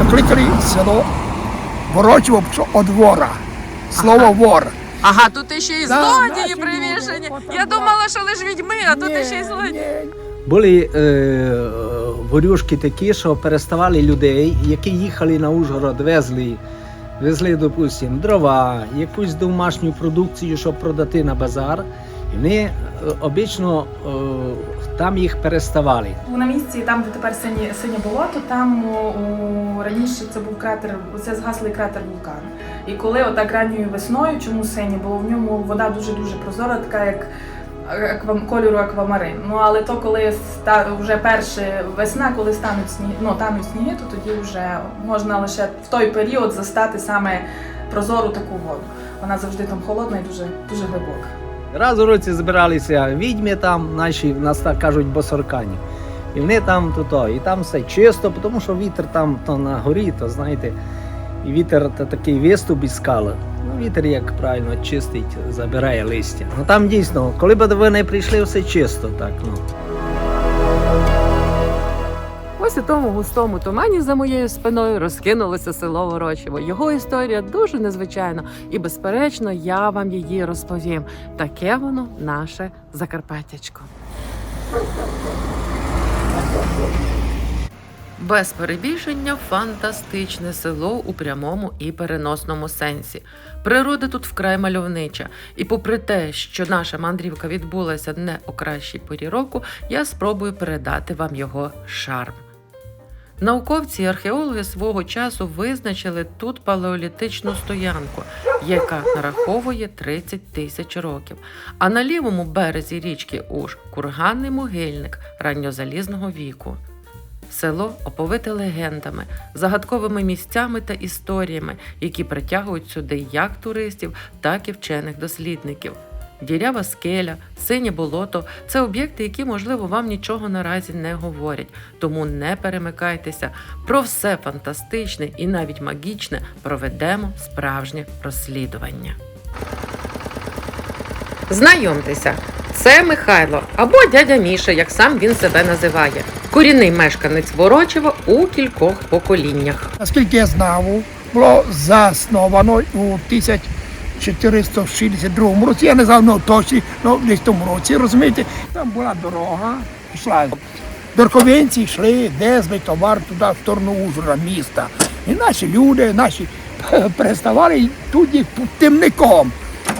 то кликали село Ворочево від вора. Слово вор. Ага, тут ще й Да, злодії привішені. Я думала, що лише відьми, а тут ще й злодії. Були е, ворюшки такі, що переставали людей, які їхали на Ужгород, везли, везли, допустим, дрова, якусь домашню продукцію, щоб продати на базар. І вони е, обично е, там їх переставали. На місці, там, де тепер синє, синє болото, там о, раніше це був кратер, це згаслий кратер вулкану. І коли отак ранньою весною, чому синє, бо в ньому вода дуже дуже прозора, така як аквам, кольору аквамарин. Ну але то, коли ста, вже перша весна, коли стануть сніги, ну, тануть сніги, то тоді вже можна лише в той період застати саме прозору таку воду. Вона завжди там холодна і дуже дуже глибока. Раз у році збиралися відьми там, наші в нас так кажуть босоркані. І вони там то, то, і там все чисто, тому що вітер там то на горі, то знаєте, і вітер то такий виступ із скали. Ну, вітер, як правильно, чистить, забирає листя. Ну там дійсно, коли б ви не прийшли, все чисто так. Ну. Ось у тому густому тумані за моєю спиною розкинулося село Ворочево. Його історія дуже незвичайна, і безперечно, я вам її розповім. Таке воно наше Закарпаттячко. Без перебільшення фантастичне село у прямому і переносному сенсі. Природа тут вкрай мальовнича, і попри те, що наша мандрівка відбулася не о кращій порі року, я спробую передати вам його шарм. Науковці і археологи свого часу визначили тут палеолітичну стоянку, яка нараховує 30 тисяч років. А на лівому березі річки Уж курганний могильник ранньозалізного віку. Село оповите легендами, загадковими місцями та історіями, які притягують сюди як туристів, так і вчених дослідників. Дірява скеля, синє болото це об'єкти, які, можливо, вам нічого наразі не говорять. Тому не перемикайтеся. Про все фантастичне і навіть магічне проведемо справжнє розслідування. Знайомтеся, це Михайло або дядя Міша, як сам він себе називає. Корінний мешканець Ворочева у кількох поколіннях. Наскільки я знав, було засновано у 1462 році. Я не знав ну, точно, ну десь тому році, розумієте, там була дорога, йшла. Дорковинці йшли, дезли товар туди, в сторону Ужгорода, міста. І наші люди, наші переставали тут їх путівником.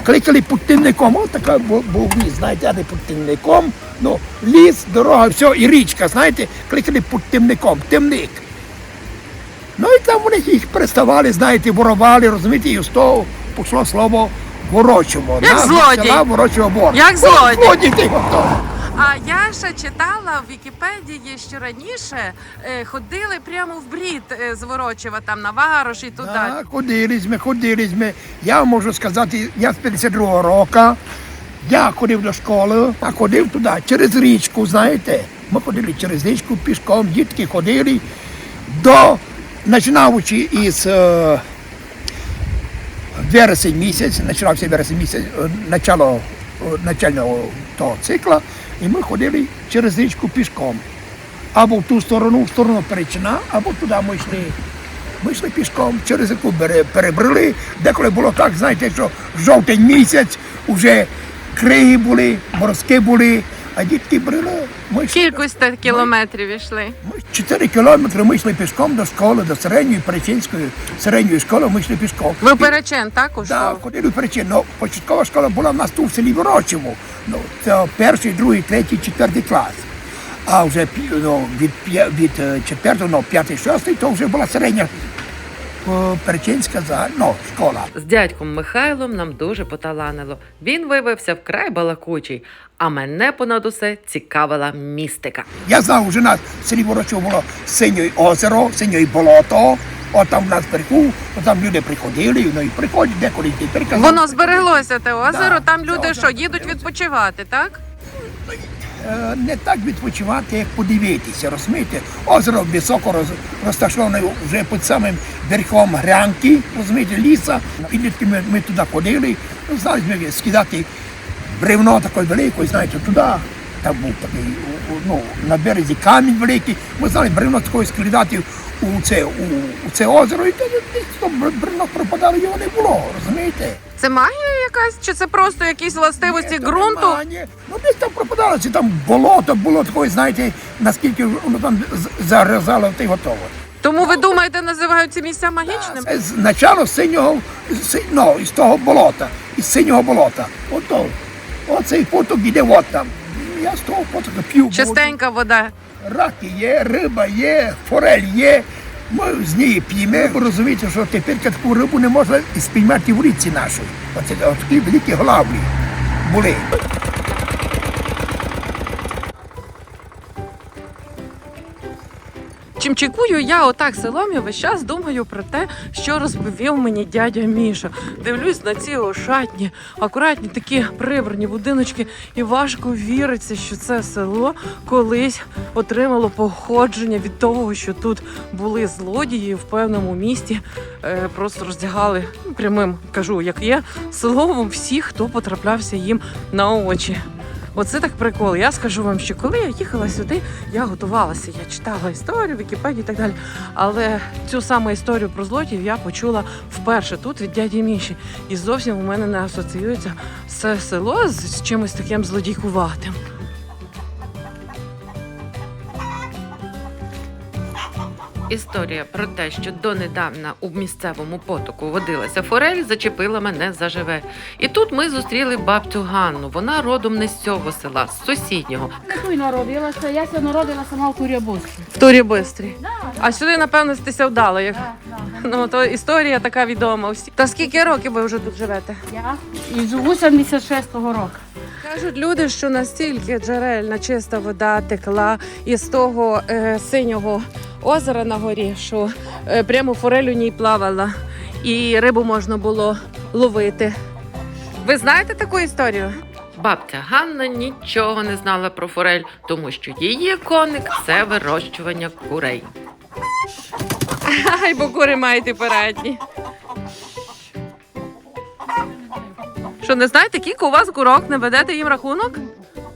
Кликали путівником. Ось така був ліс, знаєте, а не путівником. Ну, ліс, дорога, все, і річка, знаєте, кликали путівником, темник. Ну і там вони їх переставали, знаєте, ворували, розумієте, і з того пішло слово ворочимо. Як злодій. села Ворочого бор. Як злодій. Злодій ти. А я ще читала в Вікіпедії, що раніше е, ходили прямо в брід е, з Ворочева, там на Варош і туди. Так, ходили ми, ходили ми. Я можу сказати, я з 52-го року, я ходив до школи, а ходив туди, через річку, знаєте. Ми ходили через річку пішком, дітки ходили до, починаючи із е, вересень місяць, починався вересень місяць, е, начало е, начального того цикла, і ми ходили через річку пішком. Або в ту сторону, в сторону Перечина, або туди ми йшли. Ми йшли пішком, через яку перебрали. Деколи було так, знаєте, що жовтень місяць, вже криги були, морські були, а дітки брали. Ми йшли- Кількість кілометрів йшли. ми 4 кілометри ми йшли пішком до школи, до середньої перечинської середньої школи, ми йшли пішком. Ви перечен також? Так, ходили в перечин. Ну, початкова школа була в нас тут в селі Ворочому. Ну, це перший, другий, третій, четвертий клас. А вже ну, від, від е, четвертого, ну, п'ятий, шостий, то вже була середня е, перечинська за- ну, школа. З дядьком Михайлом нам дуже поталанило. Він виявився вкрай балакучий, а мене понад усе цікавила містика. Я знав, вже нас в селі Ворочому було синє озеро, синє болото. От там в нас берегу, там люди приходили, ну і приходять деколи йти. Воно збереглося те озеро. Да, там люди озеро, що їдуть відпочивати, так? Е, не так відпочивати, як подивитися, розумієте? Озеро високо роз, розташоване вже під самим верхом грянки, розумієте, ліса. Підлітки ми, ми туди ходили, ну, знали ми скидати бревно такої великої, знаєте, туди. там був такий, у- у- ну, на березі камінь великий. Ми знали, бревно такої скидати у це, у, у це озеро, і тоді десь то бревно пропадало, його не було, розумієте? Це магія якась, чи це просто якісь властивості Ні, то ґрунту? нема, ні. Ну десь там пропадало, чи там болото було такое, знаєте, наскільки воно там з- загризало, то й готово. Тому ви думаєте, називають ці місця магічними? Це з начало синього, си- ну, із того болота, із синього болота. Ото, оцей поток іде от там. Я з того потоку п'ю. воду. Чистенька вода. Раки є, риба є, форель є. Ми з неї п'ємо. Ви розумієте, що тепер таку рибу не можна спіймати в річці нашій. Оце от великі главлі були. Чим чекую, я отак селом і весь час думаю про те, що розповів мені дядя Міша. Дивлюсь на ці ошатні, акуратні такі прибрані будиночки, і важко віриться, що це село колись отримало походження від того, що тут були злодії в певному місті. Е, просто роздягали ну, прямим, кажу, як є, словом всіх, хто потраплявся їм на очі. Оце так прикол. Я скажу вам, що коли я їхала сюди, я готувалася, я читала історію, Вікіпедію і так далі. Але цю саму історію про злодіїв я почула вперше тут від дяді Міші. І зовсім у мене не асоціюється це село з чимось таким злодійкуватим. Історія про те, що донедавна у місцевому потоку водилася форель, зачепила мене заживе. І тут ми зустріли бабцю Ганну. Вона родом не з цього села, з сусіднього. Тут народилася, я ся народила сама в Курябусі. В Турі Бистрі. А сюди, напевно, стися вдала. Як... Ну, то історія така відома. Всі. Та скільки років ви вже тут живете? Я і живу 76-го року. Кажуть люди, що настільки джерельна чиста вода текла із того е, синього озера на горі, що е, прямо форель у ній плавала, і рибу можна було ловити. Ви знаєте таку історію? Бабця Ганна нічого не знала про форель, тому що її коник це вирощування курей. Ай, бо кури мають і передні. Що не знаєте, кілька у вас курок, не ведете їм рахунок?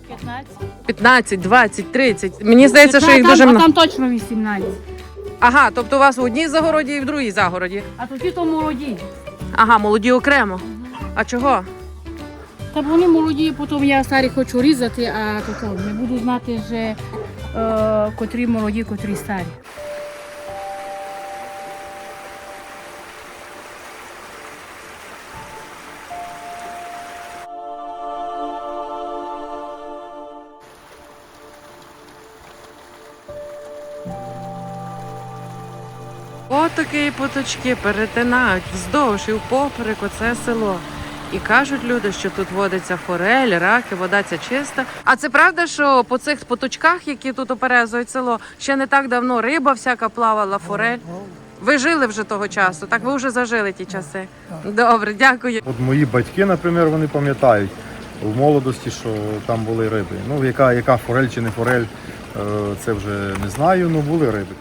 15. 15, 20, 30. Мені здається, що їх дуже а там точно 18. Ага, тобто у вас в одній загороді і в другій загороді. А тоді то молоді. Ага, молоді окремо. А чого? Та вони молоді, потім я старі хочу різати, а то не буду знати, вже, е, котрі молоді, котрі старі. Потоки поточки перетинають вздовж і впоперек оце село. І кажуть люди, що тут водиться форель, раки, вода ця чиста. А це правда, що по цих поточках, які тут оперезують село, ще не так давно риба всяка плавала, форель. Ви жили вже того часу, так ви вже зажили ті часи. Добре, дякую. От мої батьки, наприклад, вони пам'ятають в молодості, що там були риби. Ну, яка, яка форель чи не форель, е, це вже не знаю, ну були риби,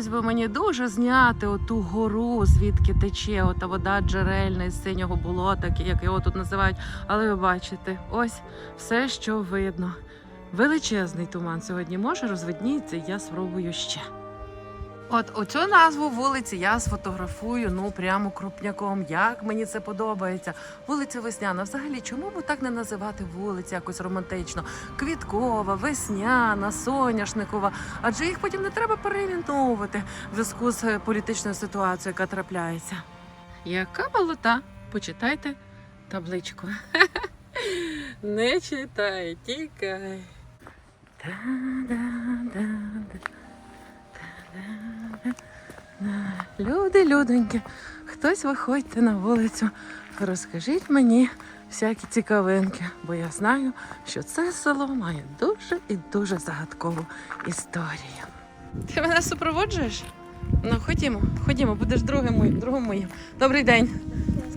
Хотілося б мені дуже зняти оту гору, звідки тече ота вода джерельна із синього болота, як його тут називають. Але ви бачите, ось все, що видно. Величезний туман сьогодні може розвидніться, я спробую ще. От оцю назву вулиці я сфотографую ну прямо крупняком. Як мені це подобається. Вулиця Весняна. Взагалі, чому б так не називати вулиці якось романтично? Квіткова, весняна, соняшникова. Адже їх потім не треба переіменовувати в зв'язку з е, політичною ситуацією, яка трапляється. Яка болота? Почитайте табличку. Не читай, тікай. Та-да-да-да. Люди, людоньки, хтось виходьте на вулицю, розкажіть мені всякі цікавинки, бо я знаю, що це село має дуже і дуже загадкову історію. Ти мене супроводжуєш? Ну, ходімо, ходімо, будеш другим моїм, другим моїм. Добрий день.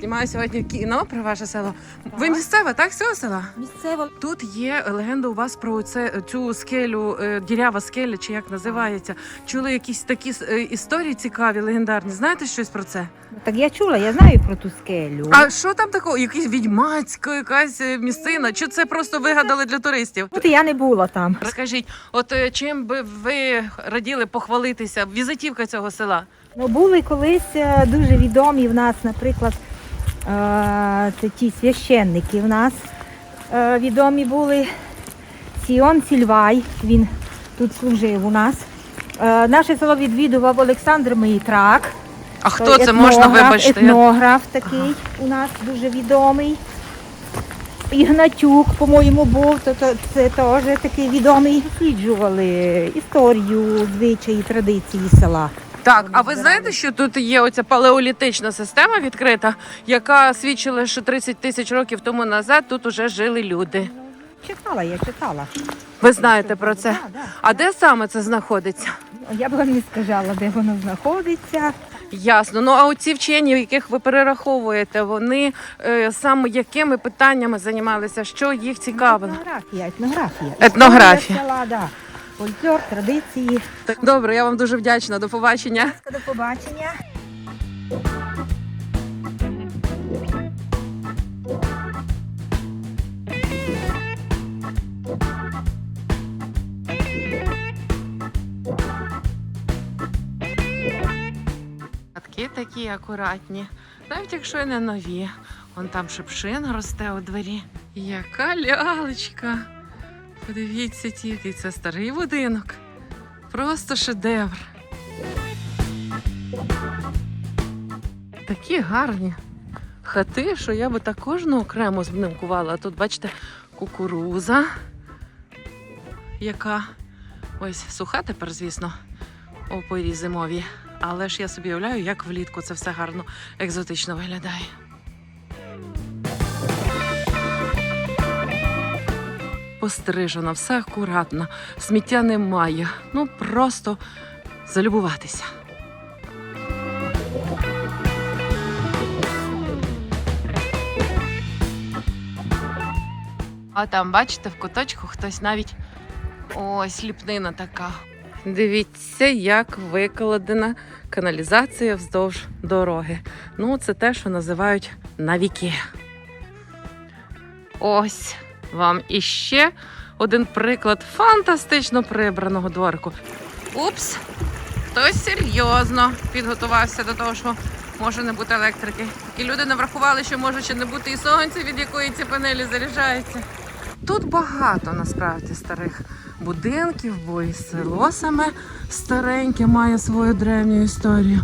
Знімаю сьогодні кіно про ваше село. Ви місцева, так, з цього села? Місцево Тут є легенда у вас про це, цю скелю, е, дірява скеля, чи як називається. Чули якісь такі е, історії цікаві, легендарні. Знаєте щось про це? так я чула, я знаю про ту скелю. А що там такого? Якась відьмацька, якась е, місцина? Чи це просто вигадали для туристів? От я не була там. Розкажіть, от чим би ви раділи похвалитися? Візитівка цього села? Ну були колись дуже відомі в нас, наприклад, це ті священники в нас е, відомі були. Сіон Сільвай, він тут служив у нас. Е, Наше село відвідував Олександр Митрак. А хто це можна Етнограф? Я- Етнограф такий у нас дуже відомий. Ігнатюк, по-моєму, був, то, то це теж такий відомий. Досліджували історію, звичаї, традиції села. Так, а ви знаєте, що тут є оця палеолітична система відкрита, яка свідчила, що 30 тисяч років тому назад тут уже жили люди. Читала, я читала. Ви знаєте про це? Да, да. А де саме це знаходиться? Я б вам не сказала, де воно знаходиться. Ясно. Ну а оці вчені, яких ви перераховуєте, вони е, саме якими питаннями займалися? Що їх цікавило? Етнографія, етнографія. Етнографія. Села, да. Фольклор, традиції. Так, добре, я вам дуже вдячна. До побачення. До побачення. Такі такі акуратні, навіть якщо й не нові. Вон там шипшин росте у дворі. Яка лялечка. Подивіться тільки, це старий будинок. Просто шедевр. Такі гарні хати, що я би так кожну окремо знімкувала. А тут, бачите, кукуруза, яка ось суха тепер, звісно, у порі зимові. Але ж я собі уявляю, як влітку це все гарно екзотично виглядає. Пострижено, все акуратно, сміття немає. Ну просто залюбуватися. А там, бачите, в куточку хтось навіть ось ліпнина така. Дивіться, як викладена каналізація вздовж дороги. Ну, це те, що називають навіки. Ось вам іще один приклад фантастично прибраного дворику. Упс! Хтось серйозно підготувався до того, що може не бути електрики. І люди не врахували, що може ще не бути і сонця, від якої ці панелі заряджаються. Тут багато насправді старих будинків, бо і село саме стареньке має свою древню історію.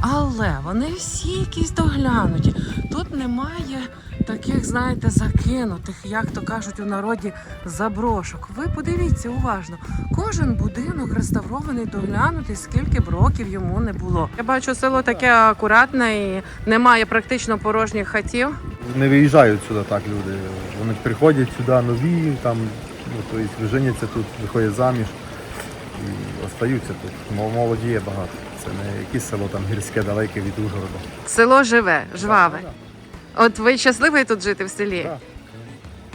Але вони всі якісь доглянуті. Тут немає таких, знаєте, закинутих, як то кажуть у народі, заброшок. Ви подивіться уважно. Кожен будинок реставрований, доглянутий, скільки б років йому не було. Я бачу, село таке акуратне і немає практично порожніх хатів. Не виїжджають сюди так люди. Вони приходять сюди нові, там, ну, тобто женяться тут, виходять заміж і остаються тут. Мол- Молоді є багато. Це не якесь село там гірське, далеке від Ужгорода. Село живе, жваве. От ви щасливий тут жити в селі? Так.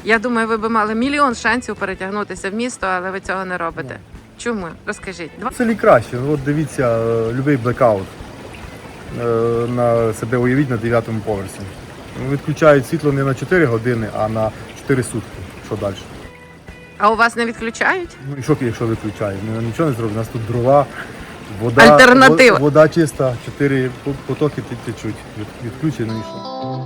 Я думаю, ви би мали мільйон шансів перетягнутися в місто, але ви цього не робите. Чому? Розкажіть. Два В селі краще. От дивіться, е, любий блекаут. Е, На себе уявіть на 9 поверсі. Відключають світло не на 4 години, а на 4 сутки. Що далі? А у вас не відключають? Ну і що, якщо виключають? Ну нічого не зроблять. У нас тут дрова, вода, Альтернатива. во- вода чиста, чотири по- потоки течуть. Від- Відключено і що?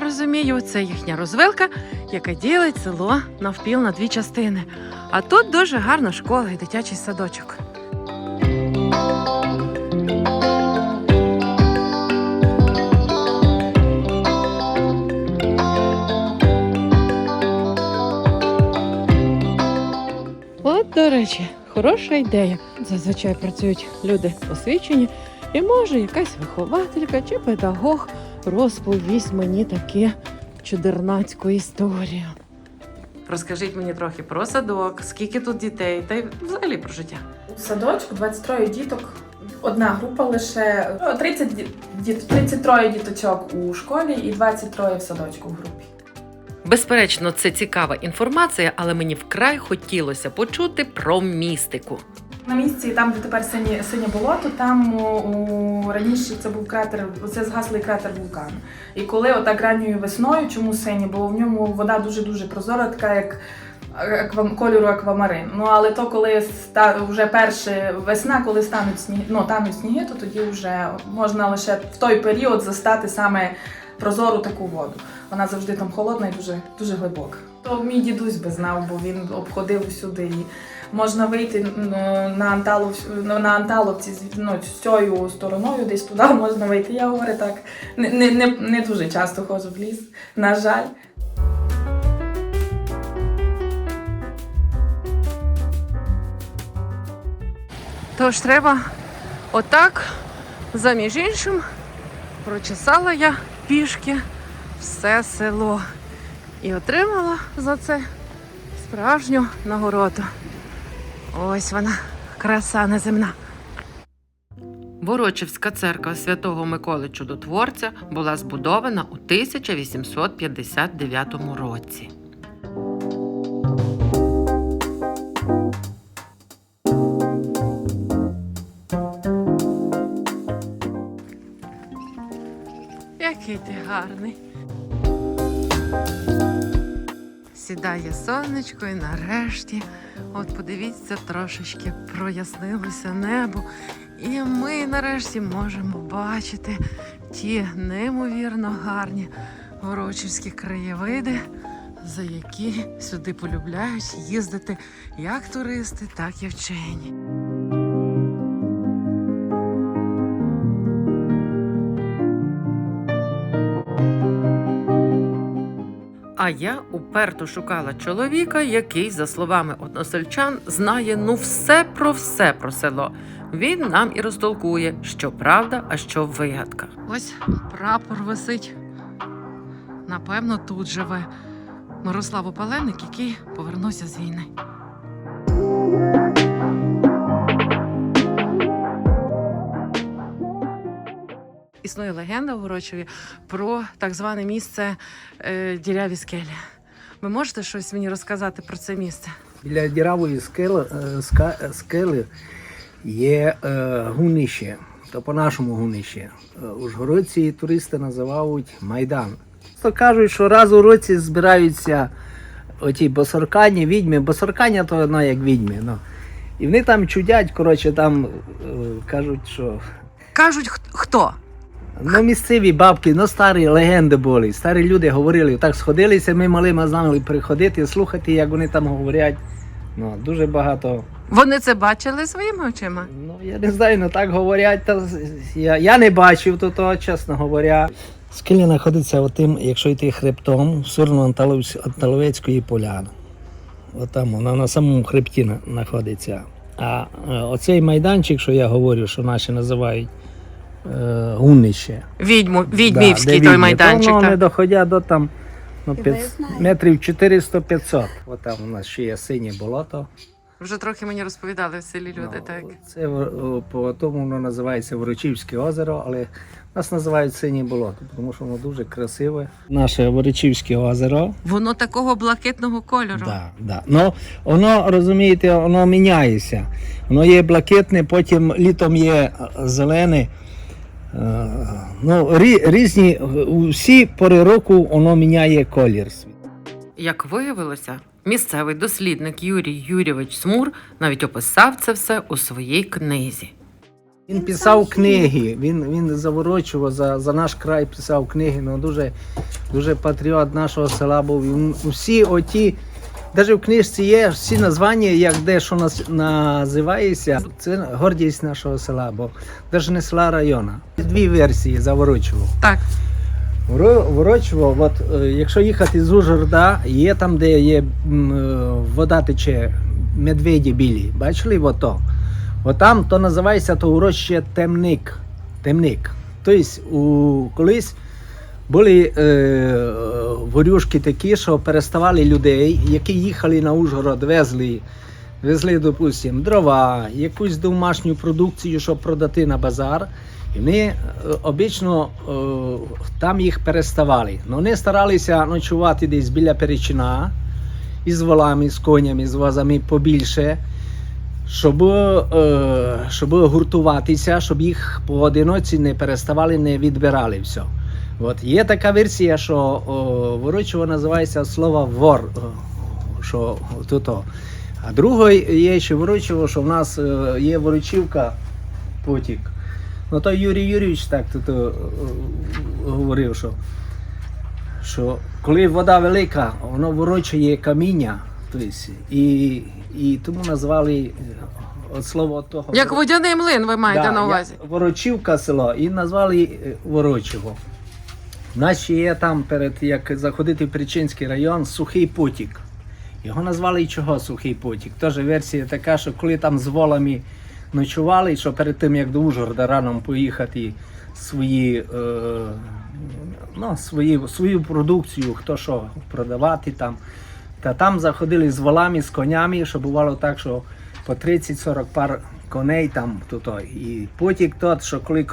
розумію, це їхня розвилка, яка ділить село навпіл на дві частини. А тут дуже гарна школа і дитячий садочок. От, до речі, хороша ідея. Зазвичай працюють люди освічені, і може якась вихователька чи педагог розповість мені таке чудернацьку історію. Розкажіть мені трохи про садок, скільки тут дітей, та й взагалі про життя. У садочку 23 діток, одна група лише ну, 30 ді- діт, 33 діточок у школі і 23 в садочку в групі. Безперечно, це цікава інформація, але мені вкрай хотілося почути про містику. На місці, там, де тепер синє, синє болото, там у, раніше це був кратер, це згаслий кратер вулкану. І коли отак ранньою весною, чому синє, бо в ньому вода дуже-дуже прозора, така як аквам, кольору аквамарин. Ну але то, коли ста, вже перша весна, коли стануть сніги, ну, тануть сніги, то тоді вже можна лише в той період застати саме прозору таку воду. Вона завжди там холодна і дуже, дуже глибока. То мій дідусь би знав, бо він обходив всюди і можна вийти на Анталов, ну, на Анталовці ну, з цією стороною, десь туди можна вийти. Я говорю так. Не, не, не дуже часто ходжу в ліс, на жаль. Тож треба отак, заміж іншим, прочесала я пішки все село і отримала за це справжню нагороду. Ось вона, краса неземна. Ворочівська церква святого Миколи Чудотворця була збудована у 1859 році. Який ти гарний. Сідає сонечко і нарешті, от подивіться, трошечки прояснилося небо. І ми нарешті можемо бачити ті неймовірно гарні ворочівські краєвиди, за які сюди полюбляють їздити як туристи, так і вчені. А я уперто шукала чоловіка, який, за словами односельчан, знає ну все про все про село. Він нам і розтолкує, що правда, а що вигадка. Ось прапор висить. Напевно, тут живе Мирослав Опаленик, який повернувся з війни. Існує легенда в Горочеві про так зване місце е, Діряві скелі. Ви можете щось мені розказати про це місце? Біля діравої скели, е, скели є е, гунище, то по-нашому гунище. Е, Ужгородці туристи називають Майдан. То кажуть, що раз у році збираються оті босоркані, відьми. Босоркання то воно як відьми. Ну. І вони там чудять, коротше, там е, кажуть, що Кажуть, хто? Ну, місцеві бабки, ну старі легенди були. Старі люди говорили, так сходилися, ми малими знали приходити, слухати, як вони там говорять. Ну, дуже багато. Вони це бачили своїми очима? Ну, я не знаю, ну так говорять. Та, я, я не бачив то, то, чесно говоря. Скеля знаходиться отим, якщо йти хребтом, в сторону Анталовецької поляни. Отам вона на самому хребті знаходиться. А е, оцей майданчик, що я говорю, що наші називають гунище. Відьму, відьмівський той майданчик. То воно не Так. доходять до там ну, п'ят- метрів 400-500. От там у нас ще є синє болото. Вже трохи мені розповідали в селі люди, Ну, так. Це по тому воно називається Ворочівське озеро, але нас називають синє болото, тому що воно дуже красиве. Наше Ворочівське озеро. Воно такого блакитного кольору. Да, да. Ну, воно, розумієте, воно міняється. Воно є блакитне, потім літом є е, зелене. Ну, рі, різні, у всі пори року воно міняє колір. Як виявилося, місцевий дослідник Юрій Юрійович Смур навіть описав це все у своїй книзі. Він писав книги, він, він заворочував за, за наш край, писав книги. Ну, дуже, дуже патріот нашого села був. Він, усі оті, навіть в книжці є всі названня, як де що нас, називається. Це гордість нашого села, бо навіть не села району. Дві версії заворочував. Так. Воро- Ворочував, от, е, якщо їхати з Ужгорода, є там, де є е, вода тече медведі білі. Бачили ото? Отам то називається то урочище темник. Темник. Тобто у, колись були е, ворюшки такі, що переставали людей, які їхали на Ужгород, везли, везли, допустимо, дрова, якусь домашню продукцію, щоб продати на базар. І вони е, обично е, там їх переставали. Ну, вони старалися ночувати десь біля перечина із волами, з конями, з возами побільше, щоб, е, щоб гуртуватися, щоб їх поодиноці не переставали, не відбирали все. От є така версія, що о, ворочого називається слово вор. Що тут. о. А другий є ще ворочого, що в нас е, є ворочівка потік. Ну то Юрій Юрійович так тут о, о, говорив, що, що коли вода велика, воно ворочає каміння. Тобто, і, і тому назвали е, от слово того. Як водяний млин, ви маєте Да, на увазі. Ворочівка село і назвали е, Ворочого. У нас ще є там, перед як заходити в Причинський район, сухий потік. Його назвали і чого сухий потік. Теж версія така, що коли там з волами ночували, що перед тим як до Ужгорода рано поїхати свої, е, ну, свої, свою продукцію, хто що продавати там. Та там заходили з волами, з конями, що бувало так, що по 30-40 пар коней там то. І потік тот, що коли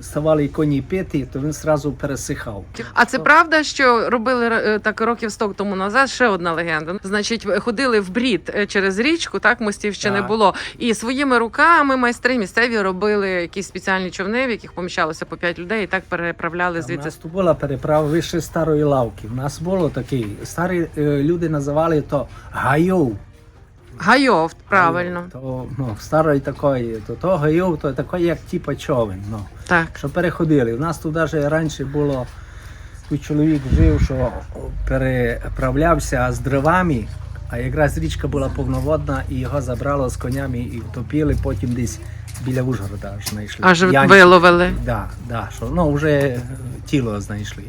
ставали коні пити, то він одразу пересихав. А це правда, що робили е, так років 100 тому назад? Ще одна легенда. Значить, ходили в брід е, через річку, так мостів ще не було. І своїми руками майстри місцеві робили якісь спеціальні човни, в яких поміщалося по 5 людей, і так переправляли У звідси. нас тут була переправа вище старої лавки. У нас було таке. Старі е, люди називали то гайов. Гайов, правильно. То, ну, старої такої, то, то гайов, то такий, як типа човен. Ну. Так. що переходили. У нас тут навіть раніше було, тут чоловік жив, що переправлявся з дровами, а якраз річка була повноводна, і його забрало з конями і втопили, потім десь біля Ужгорода знайшли. Аж Янці. виловили. Да, да, що, ну, вже тіло знайшли.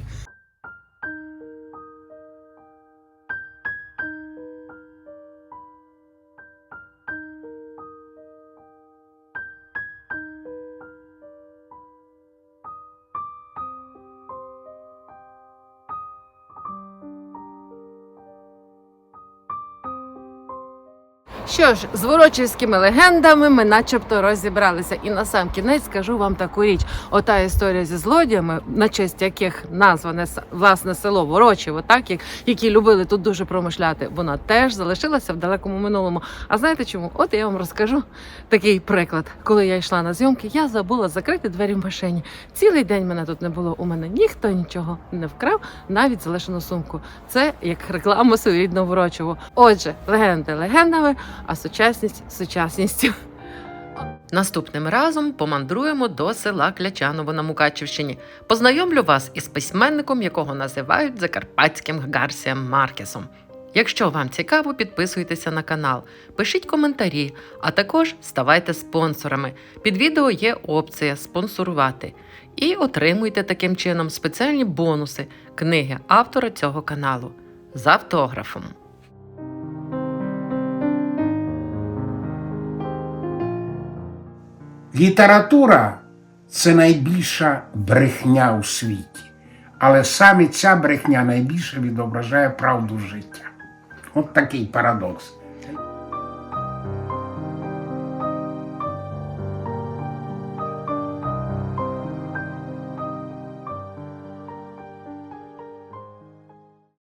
Що ж, з ворочівськими легендами ми начебто розібралися. І на сам кінець скажу вам таку річ: ота історія зі злодіями, на честь яких назване власне село Ворочево, так як які любили тут дуже промишляти, вона теж залишилася в далекому минулому. А знаєте чому? От я вам розкажу такий приклад. Коли я йшла на зйомки, я забула закрити двері в машині. Цілий день мене тут не було. У мене ніхто нічого не вкрав, навіть залишену сумку. Це як реклама своєрідного Ворочево. Отже, легенди легендами, а сучасність сучасністю. Наступним разом помандруємо до села Клячаново на Мукачівщині. Познайомлю вас із письменником, якого називають Закарпатським Гарсієм Маркесом. Якщо вам цікаво, підписуйтеся на канал, пишіть коментарі, а також ставайте спонсорами. Під відео є опція спонсорувати. І отримуйте таким чином спеціальні бонуси книги автора цього каналу з автографом. Література це найбільша брехня у світі, але саме ця брехня найбільше відображає правду життя. От такий парадокс.